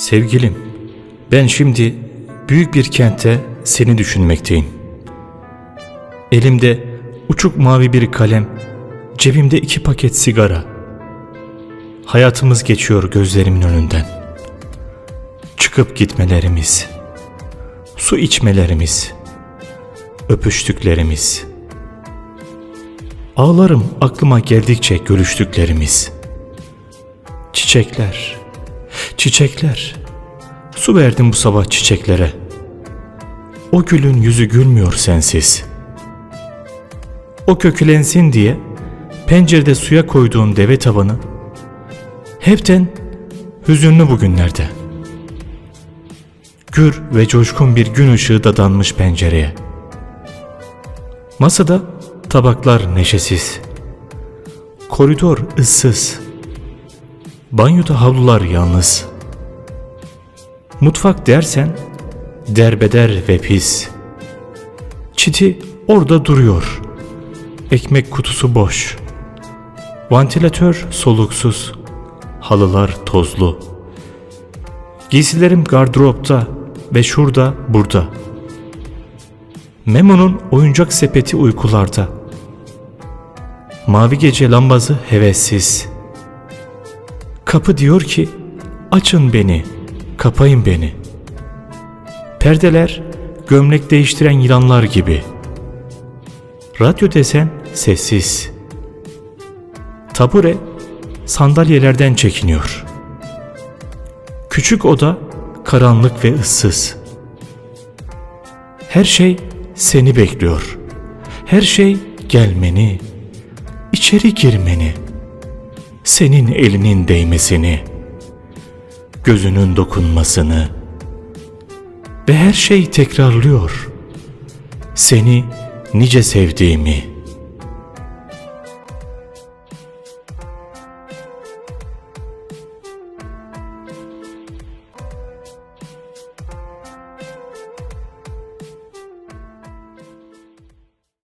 Sevgilim, ben şimdi büyük bir kentte seni düşünmekteyim. Elimde uçuk mavi bir kalem, cebimde iki paket sigara. Hayatımız geçiyor gözlerimin önünden. Çıkıp gitmelerimiz, su içmelerimiz, öpüştüklerimiz. Ağlarım aklıma geldikçe görüştüklerimiz. Çiçekler, çiçekler. Su verdim bu sabah çiçeklere. O gülün yüzü gülmüyor sensiz. O kökülensin diye pencerede suya koyduğun deve tavanı hepten hüzünlü bugünlerde. Gür ve coşkun bir gün ışığı dadanmış pencereye. Masada tabaklar neşesiz. Koridor ıssız. Banyoda havlular yalnız. Mutfak dersen derbeder ve pis. Çiti orada duruyor. Ekmek kutusu boş. Vantilatör soluksuz. Halılar tozlu. Giysilerim gardıropta ve şurada burada. Memo'nun oyuncak sepeti uykularda. Mavi gece lambası hevessiz. Kapı diyor ki açın beni, kapayın beni. Perdeler gömlek değiştiren yılanlar gibi. Radyo desen sessiz. Tabure sandalyelerden çekiniyor. Küçük oda karanlık ve ıssız. Her şey seni bekliyor. Her şey gelmeni, içeri girmeni, senin elinin değmesini, gözünün dokunmasını ve her şey tekrarlıyor. Seni nice sevdiğimi,